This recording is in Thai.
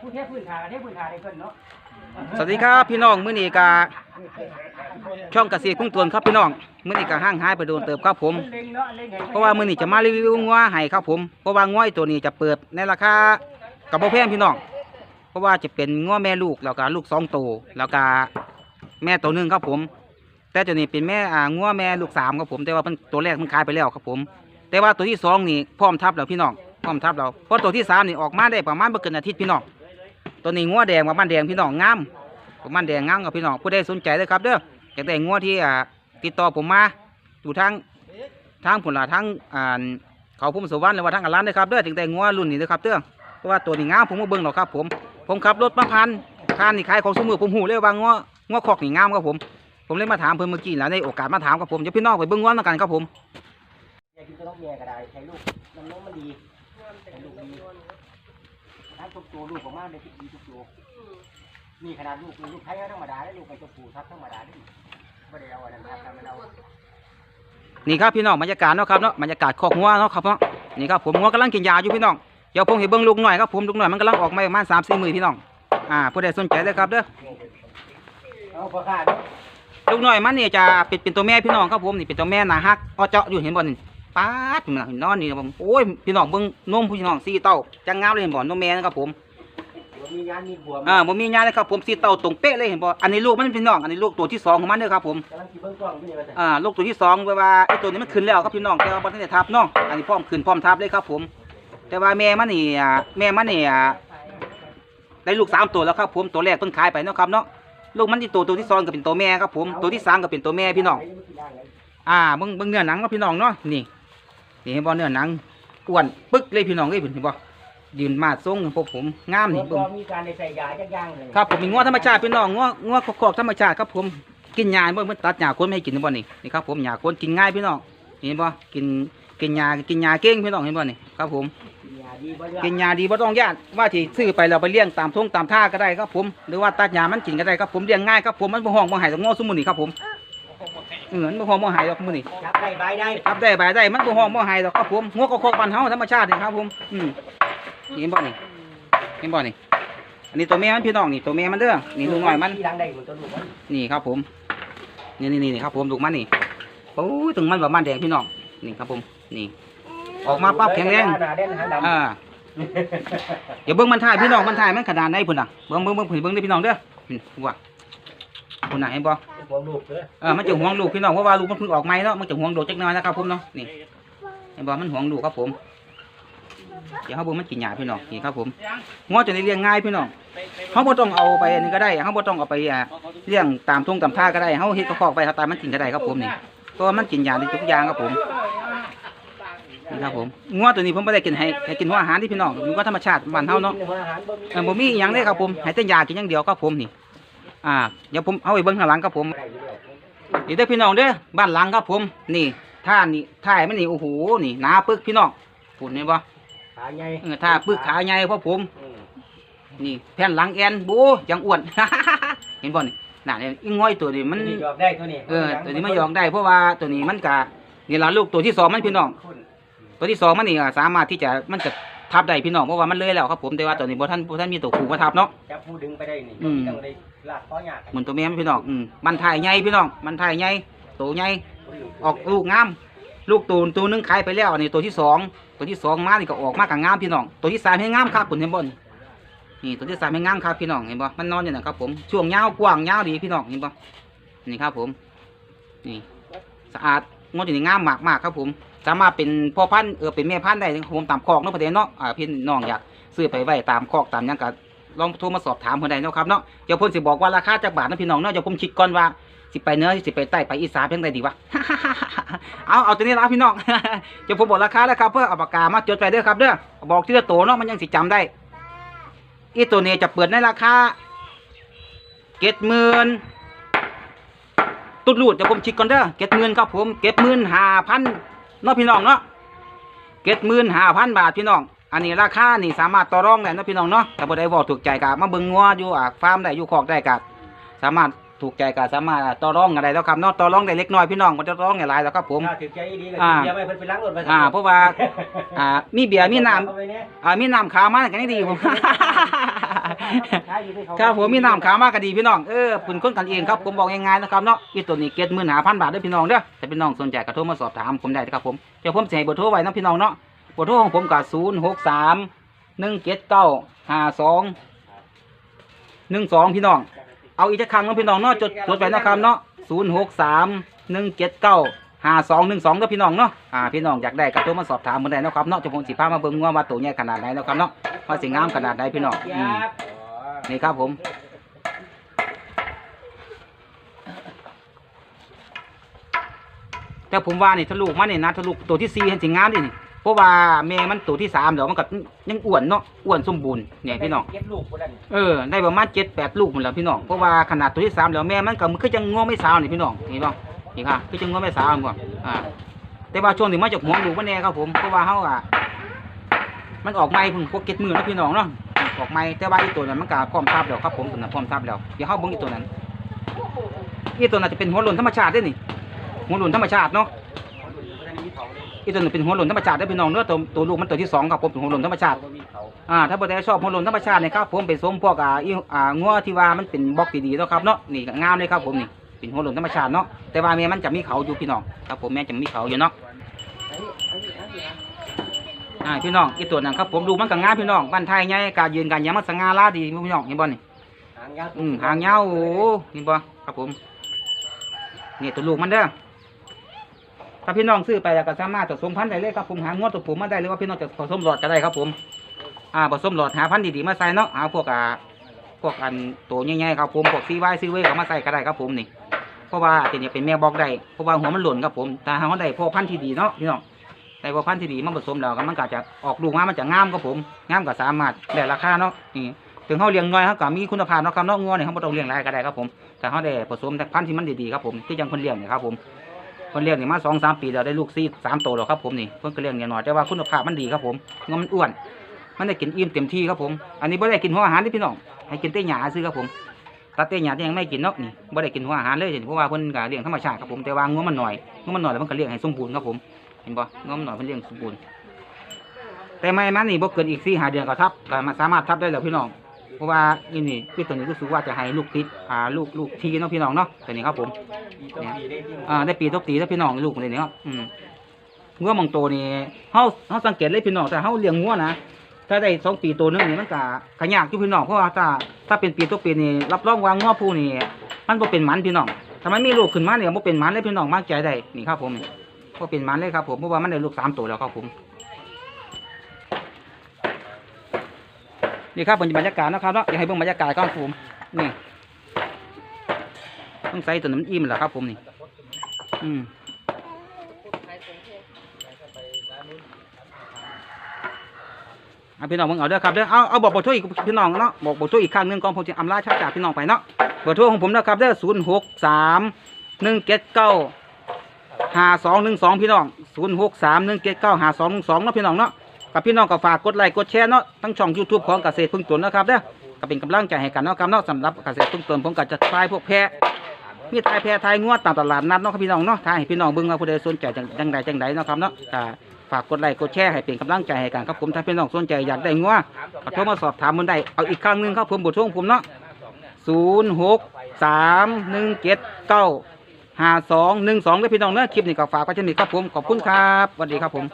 ผู้เทพพื้นฐานเทพพื้นฐานได้เพิ่นเนาะสวัสดีครับพี่น้องมื้อนี้กาช่องเกษตรพุ่งตวนครับพี่น้องมื้อนี้ก็ห้างหายไปโดนเติบครับผมเล็งเนาะเล็งให้เพราะว่ามื้อนี้จะมารีวิวงัวให้ครับผมเพราะว่างัวตัวนี้จะเปิดในราคากับบ่แพงพี่น้อง เพราะว่าจะเป็นงัวแม่ลูกแล้วก็ลูกสองตัวแล้วก็แม่ตัวหนึงครับผม แต่ตัวนี้เป็นแม่อ่างัวแม่ลูกสามครับผม แต่ว่ามันตัวแรกมันขายไปแล้วครับผม แต่ว่าตัวที่สองนี่พร้อมทับแล้วพี่น้องพร้ อมทับแล้วเพราะตัวที่สามนี่ออกมาได้ประมาณบ่เกินอาทิตย์พี่น้องตัวนี้งัวแดงประมาณแดงพี่น้องงามประมาณแดงงามกับพี่น้องผู้ใดสนใจเลยครับเด้ออยากได้งัวที่อ่าติดต่อผมมาอยู่ทางทางผลละทางอ่าเขาพุ่มสวรรค์หรือว่าทางอลันเด้อครับเด้อถึงได้งัวรุ่นนี้เด้อครับเด้อเพราะว่าตัวนี้งามผมมาเบิ่งหรอกครับผมผมขับรถมาพันทานนี่ขายของสมือผมหูเลยว่างัวงัวคอกนี่งามครับผม ผมเลยมาถามเพิ่นเมื่อกี้แล้วในโอกาสมาถามกับผมเดี๋ยวพี่น้องไปเบิ่งงัวแล้วกันครับผมอยากกินตัวน้องแย่ก็ได้ใช้ลูกน้ำนมมันดี ลูกดีถ้าทุกตัวลูกของมาได้ดีทุกตัวนี่ขนาดลูกลูกไทยธรรมดาได้ลูกไปตัวผู้ทับธรรมดาได้ไม่ได้เอาอะไรนะครับทำมันเอานี่ครับพี่น้องบรรยากาศเนาะครับเนาะบรรยากาศคอกงัวเนาะครับเนาะนี่ครับผมงัวกำลังกินยาอยู่พี่น้องเดี๋ยวผมเห็นเบิ่งลูกหน่อยครับผมลูกหน่อยมันกำลังออกมาประมาณสามสี่มือพี่น้องอ่าผู้ใดสนใจเลยครับเด้อเอาพอขาดเนาะลูกหน่อยมันนี่จะเป็นเป็นตัวแม่พี่น้องครับผมนี่เป็นตัวแม่นาฮักอ้อเจาะอยู่เห็นบ่นี่ ป๊าดพี่น้องนอนนี่ครับผมโอ้ยพี่น้องเบิ่งนมพี่น้องสี่เต้าจังงามเลยเห็นบ่นมแม่นะครับผมมีงานมีบวมอ่าบ่มีญาเลยครับผมสี่เต้าตรงเป๊ะเลยเห็นบ่อันนี้ลูกมันพี่น้องอันนี้ลูกตัวที่สองของมันเด้อครับผมกำลังกินเบิ้งกล้องที่นี่มาแต่อ่าลูกตัวที่สองเวลาไอ้ตัวนี้มันขึ้นแล้วครับพี่น้องแต่ว่าบนทันได้ทับเนาะอันนี้พร้อมขึ้นพร้อมทับเลยครับผม แต่ว่าแม่มันนี่อ่าแม่มันนี่อ่าได้ลูกสามตัวแล้วครับผมตัวแรกเพิ่งขายไปเนาะครับเนาะลูกมันที่ตัวตัวที่สองก็เป็นตัวแม่ครับผมตัวที่สามก็เป็นตัวแม่พี่น้องอ่าเบิ่งเบิ่งเนื้อหนังเนาะพี่น้องเนาะนี่ นี่เห็นบ่เนื้อหนังอ้วนปึ๊กเลยพี่น้องเอ้ยเห็นบ่ยืนมาดทรงพวกผมงามนี่นี่เบิ่งมีการในใส่ยาย่างๆเลยครับผมมีงัวธรรมชาติพี่น้องงัวงัวคอกๆธรรมชาติครับผมกินหญ้าบ่มันตัดหญ้าคนไม่ให้กินบ่นี่นี่ครับผมหญ้าคนกินง่ายพี่น้องเห็นบ่กินกินหญ้ากินหญ้าเก่งพี่น้องเห็นบ่นี่ครับผมยาดีบ่เลือกกินหญ้าดีบ่ต้องยากว่าที่ซื้อไปเราไปเลี้ยงตามทุ่งตามท่าก็ได้ครับผม หรือว่าตัดหญ้ามันกินก็ได้ครับผมเลี้ยงง่ายครับผมมันบ่ห้องบ่หายกับงัวซุมื้อนี้ครับผม เออมันบ่ห้องบ่หายดอกมื้อนี้จับได้ใบได้ครับได้บายได้มันบ่ห้องบ่หายดอกครับผมงัวก็คอกบ้านเฮาธรรมชาตินี่ครับผมอืมนี่เห็นบ่นี่เห็นบ่นี่อันนี้ตัวแม่มันพี่น้องนี่ตัวแม่มันเด้อนี่ลูกน้อยมันที่ดังได้เหมือนตัวลูกมันนี่ครับผมนี่นี่นี่ครับผมลูกมันนี่โอ้ยถึงมันแบบมันแดงพี่น้องนี่ครับผมนี่ ออกมาปั๊บแข็งแรงหน้าแดงหางดำอ่าเดี๋ยวเบิ้งมันถ่ายพี่น้องมันถ่ายมันขนาดไหนพุ่นอะเบิ้งเบิ้งเบิ้งเพิ่นเบิ้งได้พี่น้องเด้อนี่ว่า พุ่นน่ะเห็นบ่หัวลูกเลยเออมันจะห่วงลูกพี่น้องเพราะว่าลูกมันเพิ่งออกใหม่เนาะมันจะห่วงโดดจักหน่อยนะครับผมเนาะนี่เห็นบ่มันห่วงลูกครับผม เดี๋ยวเขาเบิ่งมันกินหญ้าพี่น้องนี่ครับผมง้อจะได้เลี้ยงง่ายพี่น้องเขาบ่ต้องเอาไปอันนี้ก็ได้เขาบ่ต้องเอาไปอ่าเลี้ยงตามทุ่งตามท่าก็ได้เขาเฮ็ดคอกๆไปเขาตามมันกินก็ได้ครับผมนี่เพราะว่ามันกินยาได้ทุกอย่างครับผมนี่ครับผมงัวตัวนี้ผมไม่ได้กินให้ให้กินหัวอาหารที่พี่น้องมันก็ธรรมชาติบ้านเฮาเนาะหัวอาหารบ่มีเออบ่มีอหยังเลยครับผมให้แต่ยากินอย่างเดียวครับผมนี่ อ่าเดี๋ยวผมเอาไปเบิ่งข้างหลังครับผมได้อยู่แล้วนี่เด้อพี่น้องเด้อบ้านหลังครับผม นี่ท่านี่ท่ายมันนี่โอ้โหนี่หนาปึกพี่น้องปุ่นเห็นบ่ขาใหญ่เออท่าปึกขาใหญ่เพราะผมอืมนี่แผ่นหลังแอนโบยังอ้วน เห็นบ่นี่น่ะเนี่ยอีง้อยตัวนี้มันตัวนี้หยอกได้ตัวนี้เออตัวนี้มันยองได้เพราะว่าตัวนี้มันกะนี่ละลูกตัวที่สองมันพี่น้องคุณตัวที่สองมันนี่ก็สามารถที่จะมันจะ ทับได้พี่น้องเพราะว่ามันเลยแล้วครับผมแต่ว่าตัวนี้บ่ท่านบ่ท่านมีตัวขู่มาทับเนาะ จับผู้ดึงไปได้นี่อืมต้องได้ลากคอหยาดเหมือนตัวแม่มันพี่น้องอืมมันถ่ายใหญ่พี่น้องมันถ่ายใหญ่โตใหญ่ออกลูกงามลูกตัวตัวหนึงขายไปแล้วอันนี้ตัวที่สองตัวที่สองมานี่ก็ออกมากับงามพี่น้องตัวที่สามให้งามครับคุณเห็นบ่นี่นี่ตัวที่สามให้งามครับพี่น้องเห็นบ่มันนอนอยู่นะครับผมช่วงยาวกว้างยาวดีพี่น้องเห็นบ่นี่ครับผม นี่ สะอาดงดอยู่ในงามมากมากๆครับผม สามารถเป็นพ่อพันธุ์เออเป็นแม่พันธุ์ได้ผมตามคอกเนาะประเด็นเนาะอ่าพี่น้องอยากซื้อไปไว้ตามคอกตามยังก็ลองโทรมาสอบถามเพิ่นได้เนาะครับเนาะเดี๋ยวพ่นสิบอกว่าราคาจักบาทนะพี่น้องเนาะเดี๋ยวผมคิดก่อนว่าสิไปเนื้อสิไปใต้ไปอีสานเพียงใดดีวะเอาเอาตัวนี้ละพี่น้องเดี๋ยวผมบอกราคาแล้วครับเพื่อเอาปากกามาจดไปเด้อครับเด้อบอกที่ละโตเนาะมันยังสิจำได้อีตัวนี้จะเปิดในราคาเจ็ดหมื่นตุดรูดเดี๋ยวผมชิกก่อนเด้อเก็ดหมื่นครับผมเก็ดหมื่นห้าพัน นาะพี่น้องเนาะเก็ดหมื่นห้าพันบาทพี่น้อง อันนี้ราคานี่สามารถต่อรองได้เนาะพี่น้องเนาะแต่บ่ได้บอกถูกใจกับมาเบิ่งงัวอยู่อ่าฟาร์มได้อยู่คอกได้กับสามารถ ถูกใจก็สามารถต่อรองกันได้แล้วครับเนาะต่อรองได้เล็กน้อยพี่น้องบ่ต่อรองได้หลายแล้วครับผม ถ้าถือใจดีเลยอ่า เดี๋ยวไปเพิ่นไปล้างรถไปอ่าเพราะว่าอ่ามีเบียร์มีน้ำเอาไปเนี่ยอ่ามีน้ำขาวมาก็ยังดีผมขายอยู่ที่เขาครับผมมีน้ำขาวมาก็ดีพี่น้องเออเป็นคนกันเองครับผมบอกง่ายๆนะครับเนาะอีตัวนี้เก็ดหมื่นหาพันบาทเด้อพี่น้องเด้อแต่พี่น้องสนใจก็โทรมาสอบถามผมได้นะครับผมเดี๋ยวผมจะให้เบอร์โทรไว้นะพี่น้องเนาะเบอร์โทรของผมก็ศูนย์หกสามหนึ่งเจ็ดเก้าห้าสองหนึ่งสองพี่น้อง เอาอีกจะครั้งเนาะพี่น้องเนาะจดจดไว้นะครับเนาะศูนย์หกสามหนึ่งเจ็ดเก้าห้าสองหนึ่งสองเด้อพี่น้องเนาะอ่าพี่น้องอยากได้ก็โทรมาสอบถามผมได้นะครับเนาะจะผมสิพามาเบิ่งว่ามาตัวใหญ่ขนาดไหนนะครับเนาะว่าสิงามขนาดไหนพี่น้องอืมนี่ครับผมแต่ผมว่านี่ทะลุมาเนี่ยนะทะลุตัวที่สี่เห็นสิงามดินี่ เพราะว่าแม่มันตัวที่สามเดี๋ยวมันก็ยังอ้วนเนาะอ้วนสมบูรณ์เนี่ยพี่น้องเก็บลูกคนนั้นเออได้ประมาณเจ็ดแปดลูกหมดแล้วพี่น้องเพราะว่าขนาดตัวที่สามเดี๋ยวแม่มันก็คือจังง้อไม่สาวนี่พี่น้องนี่บ้างนี่ค่ะคือจังง้อไม่สาวก่อนอ่าแต่ว่าช่วงนี้มาจากหัวลูกมันแน่ครับผมเพราะว่าเขาอะมันออกไม้เพิ่งพวกเก็ดมือแล้วพี่น้องเนาะออกไม้แต่ว่าอีตัวนั้นมันก็พร้อมทับแล้วครับผมตัวนั้นพร้อมทับแล้วเดี๋ยวเขาเบิ่งอีตัวนั้นอีตัวนั้นจะเป็นหัวหล่นธรรมชาติเด้นี่หัวหล่นธรรมชาติเนาะ คนนั้นมีเขาเลยอีตัวนึงเป็นหัวหล่นธรรมชาติได้อพี่น้องเนื้อตัวตัวลูกมันตัวที่สองครับผมเป็นหัวหล่นธรรมชาติเขามีเขาอ่าถ้าบ่ได้ชอบหัวหล่นธรรมชาติเนี่ยครับผมไปสมพวกอ่าอีอ่างัวที่ว่ามันเป็นบล็อกดีๆเนาะครับเนาะนี่ก็งามเลยครับผมนี่เป็นหัวหล่นธรรมชาติเนาะแต่ว่าแม่มันจะมีเขาอยู่พี่น้องครับผมแม่จะมีเขาอยู่เนาะอันนี้อันนี้อันนี้นะอ่าพี่น้องอีตัวนั้นครับผมดูมันก็งามพี่น้องบ้านไทยใหญ่การยืนการหยังมันสง่าราดีพี่น้องเห็นบ่นี่หางยาวอืมหางยาวโอ้โหเห็นบ่ครับผมนี่ตัวลูกมันเด้อ ถ้าพี่น้องซื้อไปแล้วก็สามารถผสมพันธุ์ได้เลยครับผมหางวดตัวผมมาได้หรือว่าพี่น้องจะผสมหลอดก็ได้ครับผมอ่าผสมหลอดหาพันธุ์ดีๆมาใส่เนาะเอาพวกอ่าพวกอันตัวใหญ่ๆครับผมพวกซีไวซีเวก็มาใส่ก็ได้ครับผมนี่เพราะว่าตัวนี้เป็นแม่บอกได้เพราะว่าหัวมันหล่นครับผมแต่หาว่าได้พวกพันธุ์ที่ดีเนาะพี่น้องได้พวกพันธุ์ที่ดีมาผสมแล้วก็มันก็จะออกลูกมามันจะงามครับผมงามก็สามารถได้ราคาเนาะนี่ถึงเขาเลี้ยงน้อยเขาก็มีคุณภาพเนาะครับเนาะงัวเนี่ยเขาบ่ต้องเลี้ยงหลายก็ได้ครับผมแต่เขาได้ผสมแต่พันธุ์ที่มันดีๆครับผมที่ยังคนเลี้ยงเนี่ยครับผม คนเลี้ยงนี่มาสองสามปีแล้วได้ลูกซีสามโตวแล้วครับผมนี่เพิ่นก็เลี้ยงเนี่ยหน่อยแต่ว่าคุณภาพมันดีครับผมงัวมันอ้วน มันได้กินอิ่มเต็มที่ครับผมอันนี้บ่ได้กินหัวอาหารที่พี่น้องให้กินแต่หญ้าซื้อครับผมตัดแต่หญ้าที่ยังไม่กินเนาะนี่บ่ได้กินหัวอาหารเลยเห็นเพราะว่าเพิ่นก็เลี้ยงธรรมชาติครับผมแต่ว่างัวมันหน่อยงัวมันหน่อยแล้วมันก็เลี้ยงให้สมบูรณ์ครับผมเห็นบ่งัวมันหน่อยเพิ่นเลี้ยงสมบูรณ์แต่ไม่มันนี่บ่เกินอีก4-5เดือนก็ทับก็มาสามารถทับได้แล้วพี่น้อง เพราะว่านี่นี่คือตัวนี้รู้สึกว่าจะให้ลูกติดอ่าลูกลูกทีเนาะพี่น้องเนาะตัวนี้ครับผมปีต้องปีได้ที่อ่าได้ปีตกตีแล้วพี่น้องลูกเลยเนี่ยครับอืมงัวบางตัวนี่เฮาเฮาสังเกตเลยพี่น้องแต่เฮาเลี้ยงงัวนะถ้าได้สองปีตัวหนึงนี่มันก็ขยากอยู่พี่น้องเพราะว่าถ้าถ้าเป็นปีตัวปีนี่รับรองว่างัวผู้นี่มันบ่เป็นหมันพี่น้องถ้ามันมีลูกขึ้นมาเนี่ยบ่เป็นหมันเลยพี่น้องมั่นใจได้นี่ครับผมนี่บ่เป็นหมันเลยครับผมเพราะว่ามันได้ลูกสามตัวแล้วครับผม นี่ครับเป็นบรรยากาศนะครับเนาะอยากให้เบิ่งบรรยากาศก่อนผมนี่ต้องใส่ตัวน้ำอิ่มแหละครับผมนี่ อืมพี่น้องมึงเอาเด้อครับเด้อเอาเอาบอกเบอร์โทรอีกพี่น้องเนาะบอกเบอร์โทรอีกครั้งหนึงก่อนผมจะอำลาชาจากพี่น้องไปเนาะเบอร์โทรของผมนะครับเด้อศูนย์หกสามหนึ่งเจ็ดเก้าห้าสองหนึ่งสองพี่น้องศูนย์หกสามหนึ่งเจ็ดเก้าห้าสองหนึ่งสองเนาะพี่น้องเนาะ กับพี่น้องก็ฝากกดไลค์กดแชร์เนาะทั้งช่องยูทูบของเกษตรพึ่งตนนะครับเด้อก็เป็นกำลังใจให้กันเนาะครับเนาะสำหรับเกษตรพึ่งตนผมก็จะทายพวกแพะมีทายแพรทายงวดตามตลาดนัดเนาะครับพี่น้องเนาะทายให้พี่น้องเบิ่งว่าผู้ใดสนใจจังใดจังใดเนาะครับเนาะฝากกดไลค์กดแชร์ให้เป็นกำลังใจให้กันครับผมถ้าพี่น้องสนใจอยากได้งวดก็โทรมาสอบถามมันได้เอาอีกครั้งหนึงครับผมบทช่วงผมเนาะศูนย์หกสามหนึ่งเจ็ดเก้าห้าสองหนึ่งสองเลยพี่น้องเนาะคลิปนี้ก็ฝากไว้ที่นี่ครับผมขอบคุณครับสวัสดีครับผม